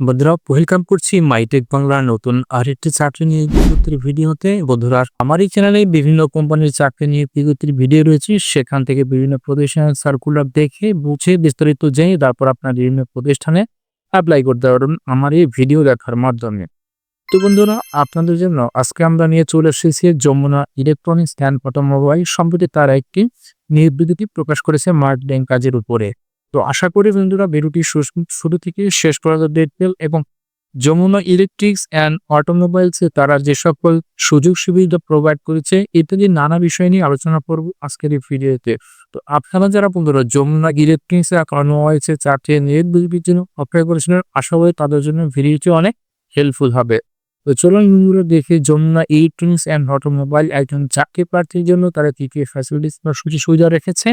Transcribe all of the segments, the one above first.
বন্ধুরা, ওয়েলকাম করছি মাইটেক বাংলার নতুন আরেকটি চাকরি নিয়ে বিজ্ঞপ্তির ভিডিওতে। বন্ধুরা, আমার এই চ্যানেলে বিভিন্ন কোম্পানির চাকরি নিয়ে বিজ্ঞপ্তির ভিডিও রয়েছে। সেখান থেকে বিভিন্ন প্রতিষ্ঠানের সার্কুলার দেখে বুঝে বিস্তারিত জেনে তারপর আপনার বিভিন্ন প্রতিষ্ঠানে অ্যাপ্লাই করতে পারবেন আমার এই ভিডিও দেখার মাধ্যমে। তো বন্ধুরা, আপনাদের জন্য আজকে আমরা নিয়ে চলে এসেছি যমুনা ইলেকট্রনিক্স অ্যান্ড অটোমোবাইল সম্প্রতি তারা একটি নির্বিধি প্রকাশ করেছে মার্কেটিং কাজের উপরে। তো আশা করি বন্ধুরা ভিডিওটি শুরু থেকে শেষ পর্যন্ত দেখবেন এবং যমুনা ইলেকট্রিক্স অ্যান্ড অটোমোবাইলসে তারা যে সকল সুযোগ সুবিধা প্রোভাইড করেছে, ইত্যাদি নানা বিষয় নিয়ে আলোচনা করব আজকের এই ভিডিওতে। তো আপনারা যারা বন্ধুরা যমুনা ইলেকট্রিক্স অটোমোবাইলসে চারটে নেট বিলিপির জন্য অপেক্ষা করেছিলেন আশা করি তাদের জন্য ভিডিওটি অনেক হেল্পফুল হবে। তো চলুন বন্ধুরা দেখি যমুনা ইলেকট্রনিক্স অ্যান্ড অটোমোবাইল একজন চাকরি প্রার্থীর জন্য তারা কি কি ফ্যাসিলিটিস বা সুযোগ সুবিধা রেখেছে।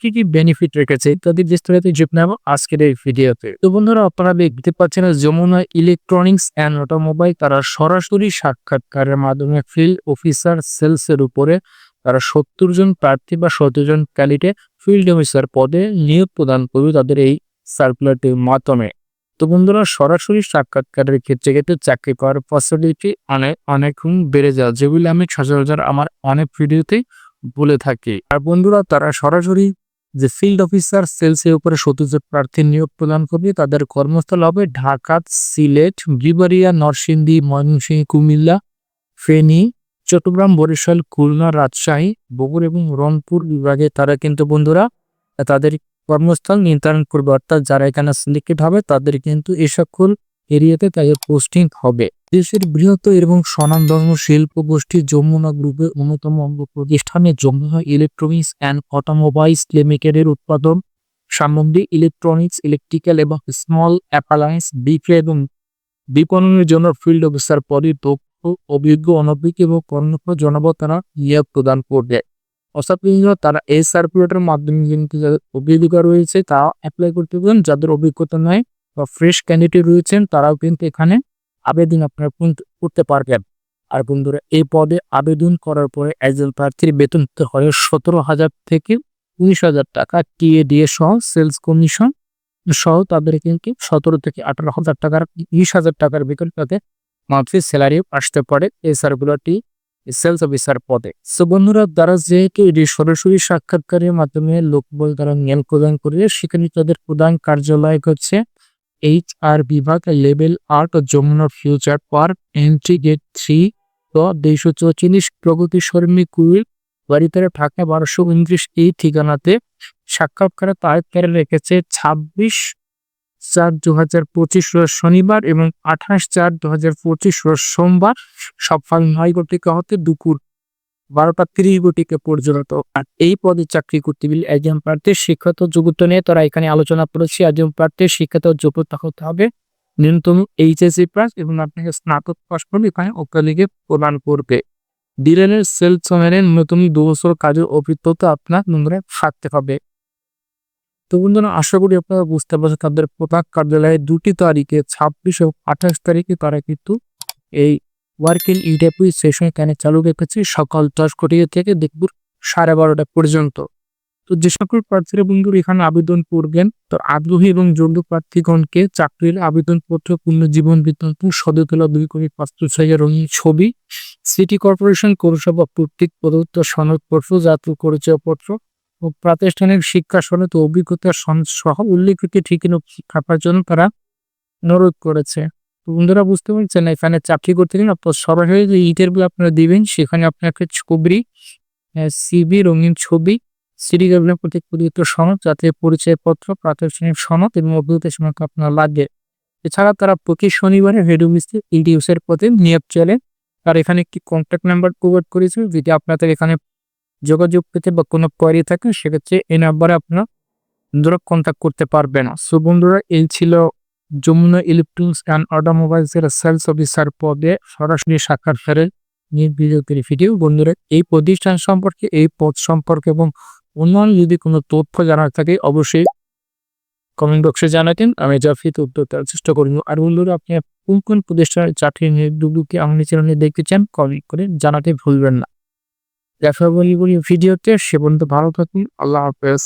কি কি বেনিফিট রেখেছে ইত্যাদি বিস্তারিত জেনে নেব আজকের এই ভিডিওতে। তো বন্ধুরা, আপনারা দেখতে পাচ্ছেন যমুনা ইলেকট্রনিক্স অ্যান্ড অটোমোবাইল তারা সরাসরি সাক্ষাৎকারের মাধ্যমে ফিল্ড অফিসার সেলস এর উপরে তারা সত্তর জন প্রার্থী বা সত্তর জন ক্যালিটে ফিল্ড অফিসার পদে নিয়োগ প্রদান করবে তাদের এই সার্কুলারটির মাধ্যমে। তো বন্ধুরা, সরাসরি সাক্ষাৎকারের ক্ষেত্রে ক্ষেত্রে চাকরি পাওয়ার পসিবিলিটি অনেক অনেক বেড়ে যায়। যেগুলি আমি সচরাচর আমার অনেক ভিডিওতেই বলে থাকে। আর বন্ধুরা, তারা সরাসরি যে ফিল্ড অফিসার সেলস এর উপরে সত্তর প্রার্থী নিয়োগ প্রদান করবে, তাদের কর্মস্থল হবে ঢাকা, সিলেট বিবারিয়া নরসিংদী, ময়মনসিংহ, কুমিল্লা, ফেনী, চট্টগ্রাম, বরিশাল, খুলনা, রাজশাহী, বগুড়া এবং রংপুর বিভাগে। তারা কিন্তু বন্ধুরা, তাদের কর্মস্থল নির্ধারণ করবে। অর্থাৎ যারা এখানে সিলেক্টেড হবে, তাদের কিন্তু এই সকল এরিয়াতে তাদের পোস্টিং হবে। দেশের বৃহত্তর এবং স্বনামধর্ম শিল্প গোষ্ঠী যমুনা গ্রুপের অন্যতম অঙ্গ প্রতিষ্ঠানে যমুনা ইলেকট্রনিক্স অ্যান্ড অটোমোবাইলস লিমিটেডের উৎপাদন, সামগ্রী ইলেকট্রনিক্স ইলেকট্রিক্যাল এবং স্মল অ্যাপ্লায়েন্স বিক্রয় এবং বিপণনের জন্য ফিল্ড অফিসার পদে দক্ষ, অভিজ্ঞ, অনভিজ্ঞ এবং কর্মঠ জনবল তারা নিয়োগ প্রদান করবে। বন্ধুরা তারা এই সার্কুলেটের মাধ্যমে কিন্তু যাদের অভিজ্ঞতা রয়েছে তা অ্যাপ্লাই করতে পারেন। যাদের অভিজ্ঞতা নয় বা ফ্রেশ ক্যান্ডিডেট রয়েছেন, তারাও কিন্তু এখানে আবেদন আপনারা করতে পারবেন। আর বন্ধুরা, এই পদে আবেদন করার পরে একজন প্রার্থীর বেতন হয় সতেরো হাজার থেকে উনিশ হাজার টাকা টিএ ডিএ সহ সেলস কমিশন সহ তাদের কিন্তু সতেরো থেকে আঠারো হাজার টাকার, বিশ হাজার টাকার বেতন তাদের মান্থলি স্যালারিও আসতে পারে এই সার্কুলারটি সেলস অফিসার পদে। সো বন্ধুরা তারা যেহেতু এটি সরাসরি সাক্ষাৎকারের মাধ্যমে লোকবল তারা নিয়োগ প্রদান করে, সেখানে তাদের প্রধান কার্যালয় হচ্ছে এইচ আর বিভাগ লেভেল ও Jamuna future park, entry gate three. দুইশো চৌচল্লিশ প্রগতি সরণি কুইল, বাড়িতে ঢাকা বারোশো উনত্রিশ এই ঠিকানাতে সাক্ষাৎকারে তারিখ কেড়ে রেখেছে ছাব্বিশ চার দু হাজার পঁচিশ রোজ শনিবার এবং আঠাশ চার দু হাজার পঁচিশ রোজ সোমবার। সকাল নয় ঘটিকা হতে দুপুর বারোটা তিরিশ ঘটিকা পর্যন্ত। আর এই পদে চাকরি করতে গেলে একজন প্রার্থীর শিক্ষাগত যোগ্যতা নিয়ে তারা এখানে আলোচনা করেছে। একজন প্রার্থীর শিক্ষাগত যোগ্যতা হতে হবে ন্যূনতম এইচএসসি পাস এবং আপনাকে স্নাতক পাস করবে, এখানে ওকালিকে প্রদান করবে। ডিলারের সেলস ম্যানের নতুন দু বছর কাজের অভিজ্ঞতা আপনার নোংরা থাকতে হবে। তো বন্ধুরা, আশা করি আপনারা বুঝতে পারছেন তাদের প্রধান কার্যালয়ে দুটি তারিখে ছাব্বিশ ও আঠাশ তারিখে তারা কিন্তু এই ওয়ার্কিং ইউডেপুই সেশন এখানে চালু রেখেছে? সকাল দশ ঘটিকা থেকে দুপুর সাড়ে বারোটা পর্যন্ত। তো যে সকল প্রার্থীরা বন্ধুর এখানে আবেদন করবেন, তো আগ্রহী এবং যোগ্য প্রার্থীগণকে চাকরির আবেদনপত্র, পুনর্জীবন বৃত্তান্ত, সদতলা দুই কোটি পাঁচশো হাজার রঙিন ছবি, সিটি কর্পোরেশন পৌরসভা কর্তৃক প্রদত্ত সনদপত্র, জাতীয় পরিচয়পত্র ও প্রাতিষ্ঠানিক শিক্ষা সনদ অভিজ্ঞতা সহ উল্লেখিত ঠিকানা থাকার জন্য তারা অনুরোধ করেছে। বন্ধুরা বুঝতে পারছেন এখানে চাকরি করতে গেলে আপনার সরাসরি যে ইন্টারভিউ আপনারা দিবেন, সেখানে আপনাকে ছবি সিবি রঙিন ছবি সিটি গভর্নমেন্ট প্রতি প্রদত্ত সনদ যাতে পরিচয়পত্র প্রাতিষ্ঠানিক সনদ এবং অভিজ্ঞতা সনদ আপনার লাগবে। এছাড়া তারা প্রতি শনিবারে হেড অফিসে ইডিউসের পদে নিয়োগ চলে। আর এখানে একটি কন্ট্যাক্ট নাম্বার প্রোভাইড করেছে যেটি আপনাদের এখানে যোগাযোগ পেতে বা কোনো কোয়ারি থাকে, সেক্ষেত্রে এই নাম্বারে আপনারা বন্ধুরা কন্ট্যাক্ট করতে পারবেন। সো বন্ধুরা, এই ছিল যমুনা ইলেকট্রনিক্স অ্যান্ড অটোমোবাইলস এর সেলস অফিসার পদে সরাসরি সাক্ষাৎকারের নির্বিরোধী ভিডিও। বন্ধুরা, এই প্রতিষ্ঠান সম্পর্কে, এই পদ সম্পর্কে এবং অন্যান্য যদি কোনো তথ্য জানার থাকে, অবশ্যই কমেন্ট বক্সে জানাতেন, আমি জাফিত উত্তর দেওয়ার চেষ্টা করব। আর বন্ধুরা, আপনি কোন কোন প্রতিষ্ঠানের চাকরি নিয়োগগুলোকে আমাদের চ্যানেলে দেখতে চান কমেন্ট করে জানাতে ভুলবেন না। দেখা বলি বলি ভিডিওতে, সে পর্যন্ত ভালো থাকুন, আল্লাহ হাফেজ।